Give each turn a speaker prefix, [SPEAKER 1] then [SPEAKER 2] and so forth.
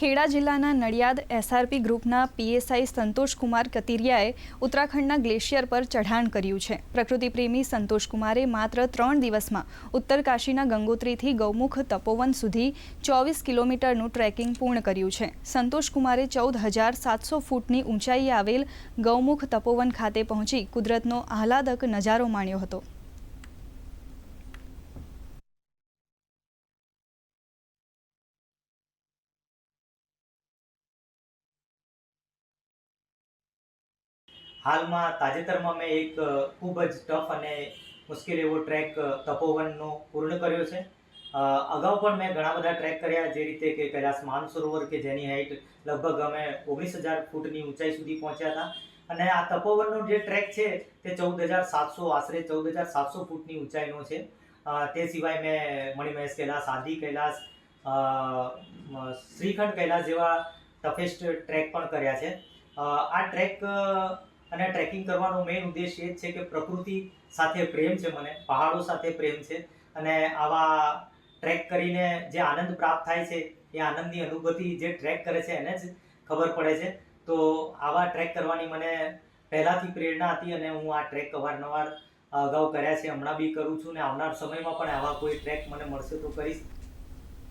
[SPEAKER 1] ખેડા જિલ્લાના નડિયાદ એસઆરપી ગ્રુપના પીએસઆઈ સંતોષકુમાર કતિરિયાએ ઉત્તરાખંડના ગ્લેશિયર પર ચઢાણ કર્યું છે. પ્રકૃતિપ્રેમી સંતોષકુમારે માત્ર ત્રણ દિવસમાં ઉત્તરકાશીના ગંગોત્રીથી ગૌમુખ તપોવન સુધી ચોવીસ કિલોમીટરનું ટ્રેકિંગ પૂર્ણ કર્યું છે. સંતોષકુમારે ચૌદ હજાર સાતસો ફૂટની ઊંચાઈએ આવેલ ગૌમુખ તપોવન ખાતે પહોંચી કુદરતનો આહલાદક નજારો માણ્યો હતો.
[SPEAKER 2] હાલમાં તાજેતરમાં મેં એક ખૂબ જ ટફ અને મુશ્કેલ એવો ટ્રેક તપોવનનો પૂર્ણ કર્યો છે. અગાઉ પણ મેં ઘણા બધા ટ્રેક કર્યા, જે રીતે કે કૈલાસ માનસરોવર કે જેની હાઈટ લગભગ અમે ઓગણીસ હજાર ફૂટની ઊંચાઈ સુધી પહોંચ્યા હતા. અને આ તપોવનનો જે ટ્રેક છે, તે ચૌદ હજાર સાતસો, આશરે ચૌદ હજાર સાતસો ફૂટની ઊંચાઈનો છે. તે સિવાય મેં મણિમહેશ કૈલાસ, આદિ કૈલાસ શ્રીખંડ કૈલાસ જેવા ટફેસ્ટ ટ્રેક પણ કર્યા છે. આ ટ્રેક અને ટ્રેકિંગ કરવાનો મેઇન ઉદ્દેશ એ જ છે કે પ્રકૃતિ સાથે પ્રેમ છે મને. પહાડો સાથે પ્રેમ છે. અને આવા ટ્રેક કરીને જે આનંદ પ્રાપ્ત થાય છે, એ આનંદની અનુભૂતિ જે ટ્રેક કરે છે એને જ ખબર પડે છે. તો આવા ટ્રેક કરવાની મને પહેલાંથી પ્રેરણા હતી અને હું આ ટ્રેક અવારનવાર અગાઉ કર્યા છે. હમણાં બી કરું છું ને આવનાર સમયમાં પણ આવા કોઈ ટ્રેક મને મળશે તો કરીશ.